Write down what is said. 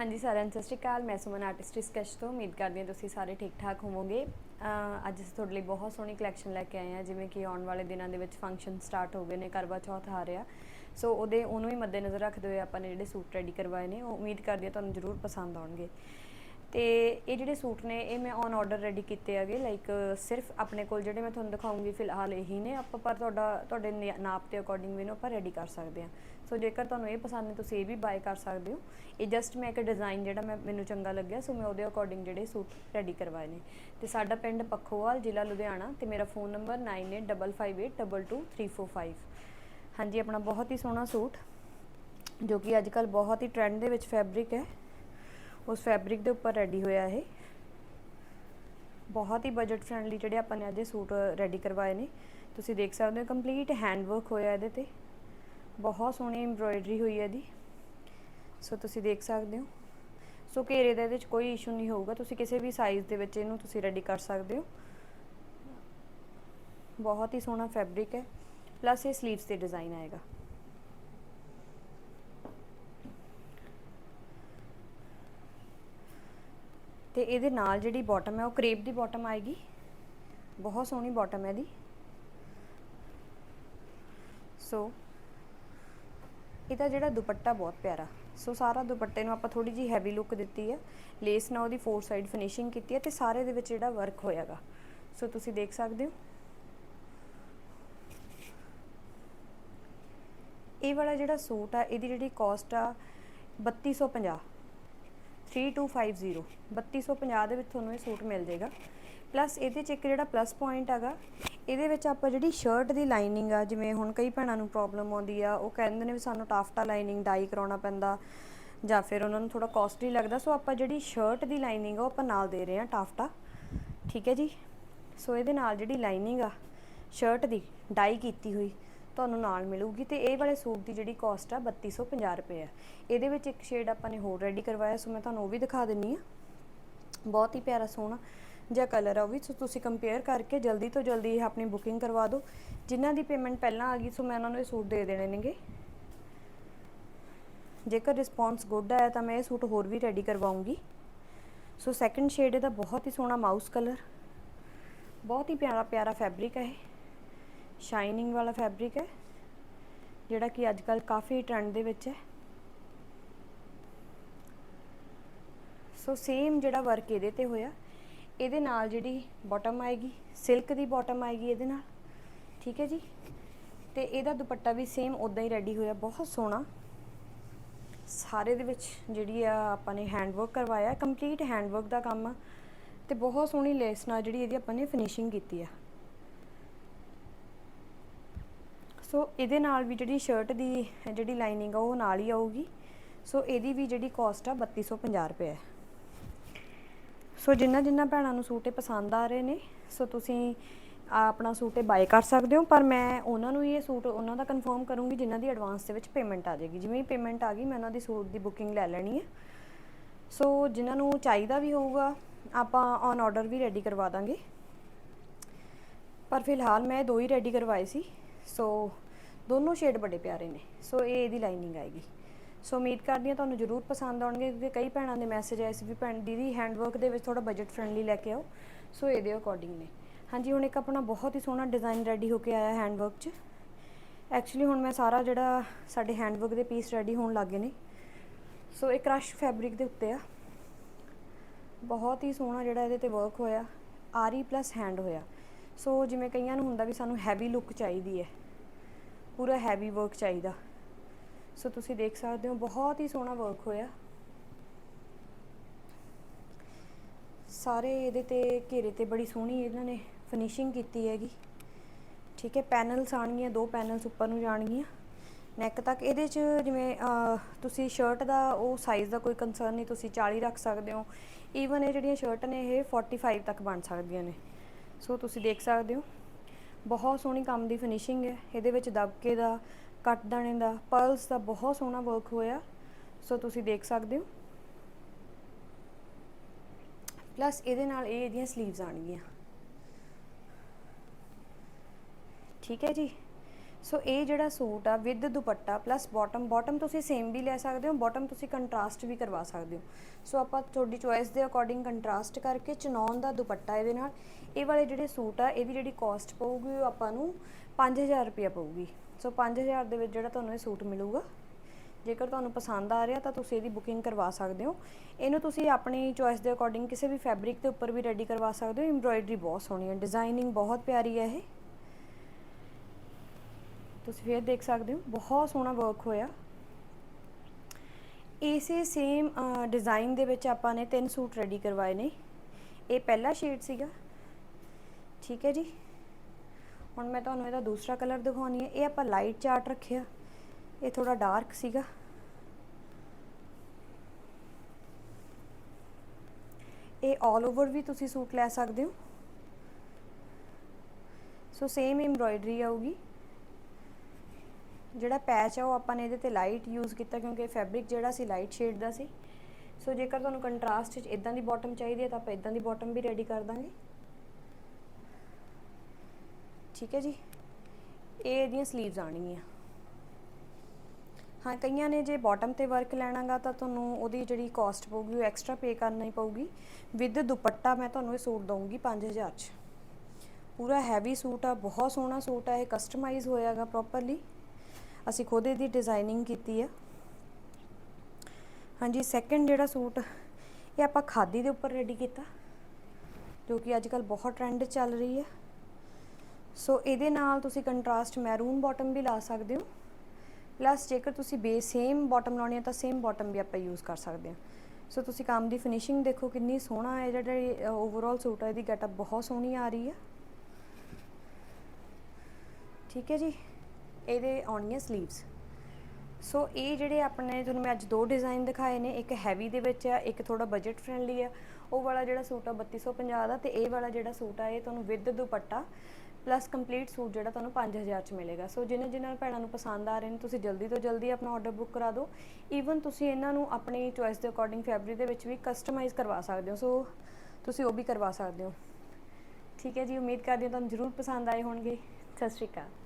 ਹਾਂਜੀ ਸਾਰਿਆਂ ਨੂੰ ਸਤਿ ਸ਼੍ਰੀ ਅਕਾਲ, ਮੈਂ ਸੁਮਨ ਆਰਟਿਸਟ ਸਕੈਚ ਤੋਂ, ਉਮੀਦ ਕਰਦੀ ਹਾਂ ਤੁਸੀਂ ਸਾਰੇ ਠੀਕ ਠਾਕ ਹੋਵੋਗੇ। ਅੱਜ ਅਸੀਂ ਤੁਹਾਡੇ ਲਈ ਬਹੁਤ ਸੋਹਣੀ ਕਲੈਕਸ਼ਨ ਲੈ ਕੇ ਆਏ ਹਾਂ, ਜਿਵੇਂ ਕਿ ਆਉਣ ਵਾਲੇ ਦਿਨਾਂ ਦੇ ਵਿੱਚ ਫੰਕਸ਼ਨ ਸਟਾਰਟ ਹੋ ਗਏ ਨੇ ਕਰਵਾ ਚੌਥ ਆ ਰਿਹਾ। ਸੋ ਉਹਦੇ, ਉਹਨੂੰ ਹੀ ਮੱਦੇਨਜ਼ਰ ਰੱਖਦੇ ਹੋਏ ਆਪਾਂ ਨੇ ਜਿਹੜੇ ਸੂਟ ਰੈਡੀ ਕਰਵਾਏ ਨੇ, ਉਹ ਉਮੀਦ ਕਰਦੀ ਹਾਂ ਤੁਹਾਨੂੰ ਜ਼ਰੂਰ ਪਸੰਦ ਆਉਣਗੇ। ਤੇ ਇਹ ਜਿਹੜੇ ਸੂਟ ਨੇ, ਇਹ ਮੈਂ ਔਨ ਆਰਡਰ ਰੈਡੀ ਕੀਤੇ ਹੈਗੇ ਲਾਈਕ ਸਿਰਫ ਆਪਣੇ ਕੋਲ ਜਿਹੜੇ ਮੈਂ ਤੁਹਾਨੂੰ ਦਿਖਾਉਂਗੀ, ਫਿਲਹਾਲ ਇਹੀ ਨੇ। ਆਪਾਂ ਪਰ ਤੁਹਾਡਾ, ਤੁਹਾਡੇ ਨਾਪ ਦੇ ਅਕੋਰਡਿੰਗ ਵੀ ਇਹਨੂੰ ਆਪਾਂ ਰੈਡੀ ਕਰ ਸਕਦੇ ਹਾਂ। ਸੋ ਜੇਕਰ ਤੁਹਾਨੂੰ ਇਹ ਪਸੰਦ ਨੇ, ਤੁਸੀਂ ਇਹ ਵੀ ਬਾਏ ਕਰ ਸਕਦੇ ਹੋ। ਇਹ ਜਸਟ ਮੈਂ ਇੱਕ ਡਿਜ਼ਾਈਨ ਜਿਹੜਾ ਮੈਂ, ਮੈਨੂੰ ਚੰਗਾ ਲੱਗਿਆ ਸੋ ਮੈਂ ਉਹਦੇ ਅਕੋਰਡਿੰਗ ਜਿਹੜੇ ਸੂਟ ਰੈਡੀ ਕਰਵਾਏ ਨੇ। ਤੇ ਸਾਡਾ ਪਿੰਡ ਪੱਖੋਵਾਲ, ਜ਼ਿਲ੍ਹਾ ਲੁਧਿਆਣਾ, ਤੇ ਮੇਰਾ ਫੋਨ ਨੰਬਰ 9855822345 ਹਾਂਜੀ, ਆਪਣਾ ਬਹੁਤ ਹੀ ਸੋਹਣਾ ਸੂਟ, ਜੋ ਕਿ ਅੱਜ ਕੱਲ ਬਹੁਤ ਹੀ ਟ੍ਰੈਂਡ ਦੇ ਵਿੱਚ ਫੈਬਰਿਕ ਹੈ। ਉਸ ਫੈਬਰਿਕ ਦੇ ਉੱਪਰ ਰੈਡੀ ਹੋਇਆ ਇਹ। ਬਹੁਤ ਹੀ ਬਜਟ ਫ੍ਰੈਂਡਲੀ ਜਿਹੜੇ ਆਪਾਂ ਨੇ ਅੱਜ ਇਹ ਸੂਟ ਰੈਡੀ ਕਰਵਾਏ ਨੇ। ਤੁਸੀਂ ਦੇਖ ਸਕਦੇ ਹੋ ਕੰਪਲੀਟ ਹੈਂਡ ਵਰਕ ਹੋਇਆ ਇਹਦੇ ਤੇ। ਬਹੁਤ ਸੋਹਣੀ ਐਮਬ੍ਰੋਇਡਰੀ ਹੋਈ ਹੈ ਇਹਦੀ। ਸੋ ਤੁਸੀਂ ਦੇਖ ਸਕਦੇ ਹੋ। ਸੋ ਘੇਰੇ ਦਾ ਇਹਦੇ ਵਿੱਚ ਕੋਈ ਇਸ਼ੂ ਨਹੀਂ ਹੋਊਗਾ। ਤੁਸੀਂ ਕਿਸੇ ਵੀ ਸਾਈਜ਼ ਦੇ ਵਿੱਚ ਇਹਨੂੰ ਤੁਸੀਂ ਰੈਡੀ ਕਰ ਸਕਦੇ ਹੋ। ਬਹੁਤ ਹੀ ਸੋਹਣਾ ਫੈਬਰਿਕ ਹੈ। ਪਲੱਸ ਇਹ 슬ੀਵਸ ਤੇ ਡਿਜ਼ਾਈਨ ਆਏਗਾ। ਤੇ ਇਹਦੇ ਨਾਲ ਜਿਹੜੀ ਬਾਟਮ ਹੈ, ਉਹ ਕਰੇਪ ਦੀ ਬਾਟਮ ਆਏਗੀ। ਬਹੁਤ ਸੋਹਣੀ ਬਾਟਮ ਹੈ ਇਹਦੀ। ਸੋ ਇਹਦਾ ਜਿਹੜਾ ਦੁਪੱਟਾ ਬਹੁਤ ਪਿਆਰਾ। ਸੋ ਸਾਰਾ ਦੁਪੱਟੇ ਨੂੰ ਆਪਾਂ ਥੋੜੀ ਜੀ ਹੈਵੀ ਲੁੱਕ ਦਿੱਤੀ ਹੈ। ਲੇਸ ਨਾਲ ਉਹਦੀ ਫੋਰ ਸਾਈਡ ਫਿਨਿਸ਼ਿੰਗ ਕੀਤੀ ਹੈ ਤੇ ਸਾਰੇ ਦੇ ਵਿੱਚ ਜਿਹੜਾ ਵਰਕ ਹੋਇਆਗਾ। ਸੋ ਤੁਸੀਂ ਦੇਖ ਸਕਦੇ ਹੋ। ਇਹ ਵਾਲਾ ਜਿਹੜਾ ਸੂਟ ਆ, ਇਹਦੀ ਜਿਹੜੀ ਕਾਸਟ ਆ 3250 3250 3250 ਦੇ ਵਿੱਚ ਤੁਹਾਨੂੰ ਇਹ ਸੂਟ ਮਿਲ ਜਾਏਗਾ। ਪਲੱਸ ਇਹਦੇ ਚ ਇੱਕ ਜਿਹੜਾ ਪਲੱਸ ਪੁਆਇੰਟ ਹੈਗਾ, ਇਹਦੇ ਵਿੱਚ ਆਪਾਂ ਜਿਹੜੀ ਸ਼ਰਟ ਦੀ ਲਾਈਨਿੰਗ ਆ, ਜਿਵੇਂ ਹੁਣ ਕਈ ਭੈਣਾਂ ਨੂੰ ਪ੍ਰੋਬਲਮ ਆਉਂਦੀ ਆ, ਉਹ ਕਹਿੰਦੇ ਨੇ ਵੀ ਸਾਨੂੰ ਟਾਫਟਾ ਲਾਈਨਿੰਗ ਡਾਈ ਕਰਾਉਣਾ ਪੈਂਦਾ, ਜਾਂ ਫਿਰ ਉਹਨਾਂ ਨੂੰ ਥੋੜਾ ਕਾਸਟਲੀ ਲੱਗਦਾ, ਸੋ ਆਪਾਂ ਜਿਹੜੀ ਸ਼ਰਟ ਦੀ ਲਾਈਨਿੰਗ ਆ, ਉਹ ਆਪਾਂ ਨਾਲ ਦੇ ਰਹੇ ਹਾਂ ਟਾਫਟਾ। ਠੀਕ ਹੈ ਜੀ? ਸੋ ਇਹਦੇ ਨਾਲ ਜਿਹੜੀ ਲਾਈਨਿੰਗ ਆ ਸ਼ਰਟ ਦੀ ਡਾਈ ਕੀਤੀ ਹੋਈ ਤੁਹਾਨੂੰ ਨਾਲ ਮਿਲੂਗੀ ਤੇ ਇਹ ਵਾਲੇ ਸੂਟ ਦੀ ਜਿਹੜੀ ਕਾਸਟ ਆ 3250 ਰੁਪਏ ਆ। ਇਹਦੇ ਵਿੱਚ ਇੱਕ ਸ਼ੇਡ ਆਪਾਂ ਨੇ ਹੋਰ ਰੈਡੀ ਕਰਵਾਇਆ, ਸੋ ਮੈਂ ਤੁਹਾਨੂੰ ਉਹ ਵੀ ਦਿਖਾ ਦਿੰਨੀ ਆ। ਬਹੁਤ ਹੀ ਪਿਆਰਾ ਸੋਹਣਾ ਜਿਹਾ ਕਲਰ ਆ ਉਹ ਵੀ, ਸੋ ਤੁਸੀਂ ਕੰਪੇਅਰ ਕਰਕੇ ਜਲਦੀ ਤੋਂ ਜਲਦੀ ਇਹ ਆਪਣੀ ਬੁਕਿੰਗ ਕਰਵਾ ਦਿਓ। ਜਿਨ੍ਹਾਂ ਦੀ ਪੇਮੈਂਟ ਪਹਿਲਾਂ ਆ ਗਈ, ਸੋ ਮੈਂ ਉਹਨਾਂ ਨੂੰ ਇਹ ਸੂਟ ਦੇ ਦੇਣੇ ਨੇਗੇ। ਜੇਕਰ ਰਿਸਪੌਂਸ ਗੁੱਡ ਆਇਆ ਤਾਂ ਮੈਂ ਇਹ ਸੂਟ ਹੋਰ ਵੀ ਰੈਡੀ ਕਰਵਾਉਂਗੀ। ਸੋ ਸੈਕੰਡ ਸ਼ੇਡ ਇਹਦਾ ਬਹੁਤ ਹੀ ਸੋਹਣਾ ਮਾਊਸ ਕਲਰ ਬਹੁਤ ਹੀ ਪਿਆਰਾ ਪਿਆਰਾ ਫੈਬਰਿਕ ਹੈ ਇਹ। ਸ਼ਾਈਨਿੰਗ ਵਾਲਾ ਫੈਬਰਿਕ ਹੈ, ਜਿਹੜਾ ਕਿ ਅੱਜ ਕੱਲ ਕਾਫੀ ਟ੍ਰੈਂਡ ਦੇ ਵਿੱਚ ਹੈ। ਸੋ ਸੇਮ ਜਿਹੜਾ ਵਰਕ ਇਹਦੇ ਤੇ ਹੋਇਆ, ਇਹਦੇ ਨਾਲ ਜਿਹੜੀ ਬਾਟਮ ਆਏਗੀ ਸਿਲਕ ਦੀ ਬਾਟਮ ਆਏਗੀ ਇਹਦੇ ਨਾਲ, ਠੀਕ ਹੈ ਜੀ? ਤੇ ਇਹਦਾ ਦੁਪੱਟਾ ਵੀ ਸੇਮ ਉਦਾਂ ਹੀ ਰੈਡੀ ਹੋਇਆ, ਬਹੁਤ ਸੋਹਣਾ। ਸਾਰੇ ਦੇ ਵਿੱਚ ਜਿਹੜੀ ਆ, ਆਪਾਂ ਨੇ ਹੈਂਡ ਵਰਕ ਕਰਵਾਇਆ ਕੰਪਲੀਟ ਹੈਂਡ ਵਰਕ ਦਾ ਕੰਮ ਆ, ਤੇ ਬਹੁਤ ਸੋਹਣੀ ਲੇਸ ਨਾਲ ਜਿਹੜੀ ਇਹਦੀ ਆਪਾਂ ਨੇ ਫਿਨਿਸ਼ਿੰਗ ਕੀਤੀ ਆ। ਸੋ ਇਹਦੇ ਨਾਲ ਵੀ ਜਿਹੜੀ ਸ਼ਰਟ ਦੀ ਜਿਹੜੀ ਲਾਈਨਿੰਗ ਆ, ਉਹ ਨਾਲ ਹੀ ਆਊਗੀ। ਸੋ ਇਹਦੀ ਵੀ ਜਿਹੜੀ ਕਾਸਟ ਆ 3250 ਰੁਪਏ ਹੈ। ਸੋ ਜਿੰਨਾ ਜਿੰਨਾ ਭੈਣਾਂ ਨੂੰ ਸੂਟ ਇਹ ਪਸੰਦ ਆ ਰਹੇ ਨੇ, ਸੋ ਤੁਸੀਂ ਆਪਣਾ ਸੂਟ ਇਹ ਬਾਏ ਕਰ ਸਕਦੇ ਹੋ। ਪਰ ਮੈਂ ਉਹਨਾਂ ਨੂੰ ਹੀ ਇਹ ਸੂਟ, ਉਹਨਾਂ ਦਾ ਕਨਫਰਮ ਕਰੂੰਗੀ ਜਿਨ੍ਹਾਂ ਦੀ ਐਡਵਾਂਸ ਦੇ ਵਿੱਚ ਪੇਮੈਂਟ ਆ ਜਾਏਗੀ। ਜਿਵੇਂ ਹੀ ਪੇਮੈਂਟ ਆ ਗਈ, ਮੈਂ ਉਹਨਾਂ ਦੀ ਸੂਟ ਦੀ ਬੁਕਿੰਗ ਲੈ ਲੈਣੀ ਹੈ। ਸੋ ਜਿਨ੍ਹਾਂ ਨੂੰ ਚਾਹੀਦਾ ਵੀ ਹੋਊਗਾ, ਆਪਾਂ ਔਨ ਆਰਡਰ ਵੀ ਰੈਡੀ ਕਰਵਾ ਦਾਂਗੇ। ਪਰ ਫਿਲਹਾਲ ਮੈਂ ਦੋ ਹੀ ਰੈਡੀ ਕਰਵਾਏ ਸੀ। ਸੋ ਦੋਨੋਂ ਸ਼ੇਡ ਬੜੇ ਪਿਆਰੇ ਨੇ। ਸੋ ਇਹ ਇਹਦੀ ਲਾਈਨਿੰਗ ਆਏਗੀ। ਸੋ ਉਮੀਦ ਕਰਦੀ ਹਾਂ, ਤੁਹਾਨੂੰ ਜ਼ਰੂਰ ਪਸੰਦ ਆਉਣਗੇ, ਕਿਉਂਕਿ ਕਈ ਭੈਣਾਂ ਦੇ ਮੈਸੇਜ ਆਏ ਸੀ ਵੀ ਭੈਣ, ਦੀਦੀ ਹੈਂਡਵਰਕ ਦੇ ਵਿੱਚ ਥੋੜਾ ਬਜਟ ਫ੍ਰੈਂਡਲੀ ਲੈ ਕੇ ਆਓ। ਸੋ ਇਹਦੇ ਅਕੋਰਡਿੰਗ ਨੇ। ਹਾਂਜੀ, ਹੁਣ ਇੱਕ ਆਪਣਾ ਬਹੁਤ ਹੀ ਸੋਹਣਾ ਡਿਜ਼ਾਈਨ ਰੈਡੀ ਹੋ ਕੇ ਆਇਆ ਹੈਂਡਵਰਕ 'ਚ। ਐਕਚੁਅਲੀ ਹੁਣ ਮੈਂ ਸਾਰਾ ਜਿਹੜਾ ਸਾਡੇ ਹੈਂਡਵਰਕ ਦੇ ਪੀਸ ਰੈਡੀ ਹੋਣ ਲੱਗੇ ਨੇ। ਸੋ ਇਹ ਕ੍ਰਸ਼ ਫੈਬਰਿਕ ਦੇ ਉੱਤੇ ਆ। ਬਹੁਤ ਹੀ ਸੋਹਣਾ ਜਿਹੜਾ ਇਹਦੇ ਤੇ ਵਰਕ ਹੋਇਆ। ਆਰੀ ਪਲੱਸ ਹੈਂਡ ਹੋਇਆ। ਸੋ ਜਿਵੇਂ ਕਈਆਂ ਨੂੰ ਹੁੰਦਾ ਵੀ ਸਾਨੂੰ ਹੈਵੀ ਲੁੱਕ ਚਾਹੀਦੀ ਹੈ, ਪੂਰਾ ਹੈਵੀ ਵਰਕ ਚਾਹੀਦਾ। ਸੋ ਤੁਸੀਂ ਦੇਖ ਸਕਦੇ ਹੋ, ਬਹੁਤ ਹੀ ਸੋਹਣਾ ਵਰਕ ਹੋਇਆ। ਸਾਰੇ ਇਹਦੇ ਤੇ ਘੇਰੇ ਤੇ ਬੜੀ ਸੋਹਣੀ ਇਹਨਾਂ ਨੇ ਫਿਨਿਸ਼ਿੰਗ ਕੀਤੀ ਹੈਗੀ। ਠੀਕ ਹੈ ਪੈਨਲਸ ਆਣਗੀਆਂ ਦੋ ਪੈਨਲਸ ਉੱਪਰ ਨੂੰ ਜਾਣਗੀਆਂ। ਨੈਕ ਤੱਕ ਇਹਦੇ 'ਚ ਜਿਵੇਂ ਤੁਸੀਂ ਸ਼ਰਟ ਦਾ ਉਹ ਸਾਈਜ਼ ਦਾ ਕੋਈ ਕੰਸਰਨ ਨਹੀਂ, ਤੁਸੀਂ 40 ਰੱਖ ਸਕਦੇ ਹੋ। ਈਵਨ ਇਹ ਜਿਹੜੀਆਂ ਸ਼ਰਟ ਨੇ, ਇਹ 45 ਤੱਕ ਬਣ ਸਕਦੀਆਂ ਨੇ। ਸੋ ਤੁਸੀਂ ਦੇਖ ਸਕਦੇ ਹੋ। ਬਹੁਤ ਸੋਹਣੀ ਕੰਮ ਦੀ ਫਿਨਿਸ਼ਿੰਗ ਹੈ। ਇਹਦੇ ਵਿੱਚ ਦਬਕੇ ਦਾ, ਕੱਟ ਦਾਣੇ ਦਾ ਪਰਲਸ ਦਾ ਬਹੁਤ ਸੋਹਣਾ ਵਰਕ ਹੋਇਆ। ਸੋ ਤੁਸੀਂ ਦੇਖ ਸਕਦੇ ਹੋ। ਪਲੱਸ ਇਹਦੇ ਨਾਲ ਇਹ ਇਹਦੀਆਂ 슬ੀਵਸ ਆਣਗੀਆਂ ਠੀਕ ਹੈ ਜੀ। ਸੋ ਇਹ ਜਿਹੜਾ ਸੂਟ ਆ with dupatta plus bottom bottom ਤੁਸੀਂ ਸੇਮ ਵੀ ਲੈ ਸਕਦੇ ਹੋ ਬਾਟਮ ਤੁਸੀਂ ਕੰਟਰਾਸਟ ਵੀ ਕਰਵਾ ਸਕਦੇ ਹੋ। ਸੋ ਆਪਾਂ ਤੁਹਾਡੀ ਚੋਇਸ ਦੇ ਅਕੋਰਡਿੰਗ ਕੰਟਰਾਸਟ ਕਰਕੇ ਚਨੌਨ ਦਾ ਦੁਪੱਟਾ ਇਹਦੇ ਨਾਲ। ਇਹ ਵਾਲੇ ਜਿਹੜੇ ਸੂਟ ਆ ਇਹਦੀ ਜਿਹੜੀ ਕਾਸਟ ਪਊਗੀ ਉਹ ਆਪਾਂ ਨੂੰ 5000 ਰੁਪਇਆ ਪਊਗੀ। ਸੋ 5000 ਦੇ ਵਿੱਚ ਜਿਹੜਾ ਤੁਹਾਨੂੰ ਇਹ ਸੂਟ ਮਿਲੂਗਾ, ਜੇਕਰ ਤੁਹਾਨੂੰ ਪਸੰਦ ਆ ਰਿਹਾ ਤਾਂ ਤੁਸੀਂ ਇਹਦੀ ਬੁਕਿੰਗ ਕਰਵਾ ਸਕਦੇ ਹੋ। ਇਹਨੂੰ ਤੁਸੀਂ ਆਪਣੀ ਚੋਇਸ ਦੇ ਅਕੋਰਡਿੰਗ ਕਿਸੇ ਵੀ ਫੈਬਰਿਕ ਦੇ ਉੱਪਰ ਵੀ ਰੈਡੀ ਕਰਵਾ ਸਕਦੇ ਹੋ। ਐਮਬ੍ਰੋਇਡਰੀ ਬਹੁਤ ਸੋਹਣੀ ਹੈ ਡਿਜ਼ਾਈਨਿੰਗ ਬਹੁਤ ਪਿਆਰੀ ਹੈ ਇਹ। ਤੁਸੀਂ ਫੇਰ ਦੇਖ ਸਕਦੇ ਹੋ, ਬਹੁਤ ਸੋਹਣਾ ਵਰਕ ਹੋਇਆ। ਇਸੇ ਸੇਮ ਡਿਜ਼ਾਈਨ ਦੇ ਵਿੱਚ ਆਪਾਂ ਨੇ ਤਿੰਨ ਸੂਟ ਰੈਡੀ ਕਰਵਾਏ ਨੇ। ਇਹ ਪਹਿਲਾ ਸ਼ੇਡ ਸੀਗਾ। ਠੀਕ ਹੈ ਜੀ। ਹੁਣ ਮੈਂ ਤੁਹਾਨੂੰ ਇਹਦਾ ਦੂਸਰਾ ਕਲਰ ਦਿਖਾਉਣੀ ਹੈ। ਇਹ ਆਪਾਂ ਲਾਈਟ ਚਾਰਟ ਰੱਖਿਆ। ਇਹ ਥੋੜਾ ਡਾਰਕ ਸੀਗਾ। ਇਹ 올 ਓਵਰ ਵੀ ਤੁਸੀਂ ਸੂਟ ਲੈ ਸਕਦੇ ਹੋ। ਸੋ ਸੇਮ ਐਮਬ੍ਰੋਇਡਰੀ ਆਊਗੀ। ਜਿਹੜਾ ਪੈਚ ਆ ਉਹ ਆਪਾਂ ਨੇ ਇਹਦੇ ਤੇ ਲਾਈਟ ਯੂਜ਼ ਕੀਤਾ ਕਿਉਂਕਿ ਫੈਬਰਿਕ ਜਿਹੜਾ ਸੀ ਲਾਈਟ ਸ਼ੇਡ ਦਾ ਸੀ। ਸੋ ਜੇਕਰ ਤੁਹਾਨੂੰ ਕੰਟਰਾਸਟ ਵਿੱਚ ਇਦਾਂ ਦੀ ਬਾਟਮ ਚਾਹੀਦੀ ਹੈ ਤਾਂ ਆਪਾਂ ਇਦਾਂ ਦੀ ਬਾਟਮ ਵੀ ਰੈਡੀ ਕਰ ਦਾਂਗੇ। ਠੀਕ ਹੈ ਜੀ? ਇਹ ਇਹਦੀਆਂ 슬ੀਵਸ ਆਣਗੀਆਂ ਹਾਂ, ਕਈਆਂ ਨੇ ਜੇ ਬਾਟਮ ਤੇ ਵਰਕ ਲੈਣਾਗਾ ਤਾਂ ਤੁਹਾਨੂੰ ਉਹਦੀ ਜਿਹੜੀ ਕਾਸਟ ਪਊਗੀ ਉਹ ਐਕਸਟਰਾ ਪੇ ਕਰਨੀ ਪਊਗੀ। ਵਿਦ ਦੁਪੱਟਾ ਮੈਂ ਤੁਹਾਨੂੰ ਇਹ ਸੂਟ ਦਊਂਗੀ 5000 ਚ। ਪੂਰਾ ਹੈਵੀ ਸੂਟ ਆ, ਬਹੁਤ ਸੋਹਣਾ ਸੂਟ ਆ, ਇਹ ਕਸਟਮਾਈਜ਼ ਹੋਇਆਗਾ ਪ੍ਰੋਪਰਲੀ ਅਸੀਂ ਖੁਦ ਇਹਦੀ ਡਿਜ਼ਾਈਨਿੰਗ ਕੀਤੀ ਆ। ਹਾਂਜੀ ਸੈਕੰਡ ਜਿਹੜਾ ਸੂਟ, ਇਹ ਆਪਾਂ ਖਾਦੀ ਦੇ ਉੱਪਰ ਰੈਡੀ ਕੀਤਾ, ਜੋ ਕਿ ਅੱਜ ਕੱਲ ਬਹੁਤ ਟ੍ਰੈਂਡ ਚੱਲ ਰਹੀ ਹੈ ਸੋ ਇਹਦੇ ਨਾਲ ਤੁਸੀਂ ਕੰਟਰਾਸਟ ਮੈਰੂਨ ਬਾਟਮ ਵੀ ਲਾ ਸਕਦੇ ਹੋ। ਪਲੱਸ ਜੇਕਰ ਤੁਸੀਂ ਬੇਸ ਸੇਮ ਬਾਟਮ ਲਾਉਣੀ ਹੈ ਤਾਂ ਸੇਮ ਬਾਟਮ ਵੀ ਆਪਾਂ ਯੂਜ਼ ਕਰ ਸਕਦੇ ਹਾਂ ਸੋ ਤੁਸੀਂ ਕੰਮ ਦੀ ਫਿਨਿਸ਼ਿੰਗ ਦੇਖੋ ਕਿੰਨੀ ਸੋਹਣਾ ਹੈ, ਜਿਹੜਾ ਓਵਰਆਲ ਸੂਟ ਹੈ ਇਹਦੀ ਗੈਟਅਪ ਬਹੁਤ ਸੋਹਣੀ ਆ ਰਹੀ ਹੈ ਠੀਕ ਹੈ ਜੀ? ਇਹਦੇ ਆਉਣੀਆਂ 슬ੀਵਸ ਸੋ ਇਹ ਜਿਹੜੇ ਆਪਣੇ ਤੁਹਾਨੂੰ ਮੈਂ ਅੱਜ ਦੋ ਡਿਜ਼ਾਈਨ ਦਿਖਾਏ ਨੇ, ਇੱਕ ਹੈਵੀ ਦੇ ਵਿੱਚ ਆ, ਇੱਕ ਥੋੜਾ ਬਜਟ ਫ੍ਰੈਂਡਲੀ ਆ। ਉਹ ਵਾਲਾ ਜਿਹੜਾ ਸੂਟ ਆ 3250 ਦਾ ਤੇ ਇਹ ਵਾਲਾ ਜਿਹੜਾ ਸੂਟ ਆ, ਇਹ ਤੁਹਾਨੂੰ with dupatta plus complete suit ਜਿਹੜਾ ਤੁਹਾਨੂੰ 5000 ਚ ਮਿਲੇਗਾ। ਸੋ ਜਿਨ੍ਹਾਂ ਜਿਨ੍ਹਾਂ ਭੈਣਾਂ ਨੂੰ ਪਸੰਦ ਆ ਰਹੇ ਨੇ, ਤੁਸੀਂ ਜਲਦੀ ਤੋਂ ਜਲਦੀ ਆਪਣਾ ਆਰਡਰ ਬੁੱਕ ਕਰਾ ਦਿਓ। ਈਵਨ ਤੁਸੀਂ ਇਹਨਾਂ ਨੂੰ ਆਪਣੀ ਚੋਇਸ ਦੇ ਅਕੋਰਡਿੰਗ ਫੈਬਰਿਕ ਦੇ ਵਿੱਚ ਵੀ ਕਸਟਮਾਈਜ਼ ਕਰਵਾ ਸਕਦੇ ਹੋ। ਸੋ ਤੁਸੀਂ ਉਹ ਵੀ ਕਰਵਾ ਸਕਦੇ ਹੋ। ਠੀਕ ਹੈ ਜੀ, ਉਮੀਦ ਕਰਦੀ ਹਾਂ ਤੁਹਾਨੂੰ ਜ਼ਰੂਰ ਪਸੰਦ ਆਏ ਹੋਣਗੇ। ਸਤਿ ਸ਼੍ਰੀ ਅਕਾਲ।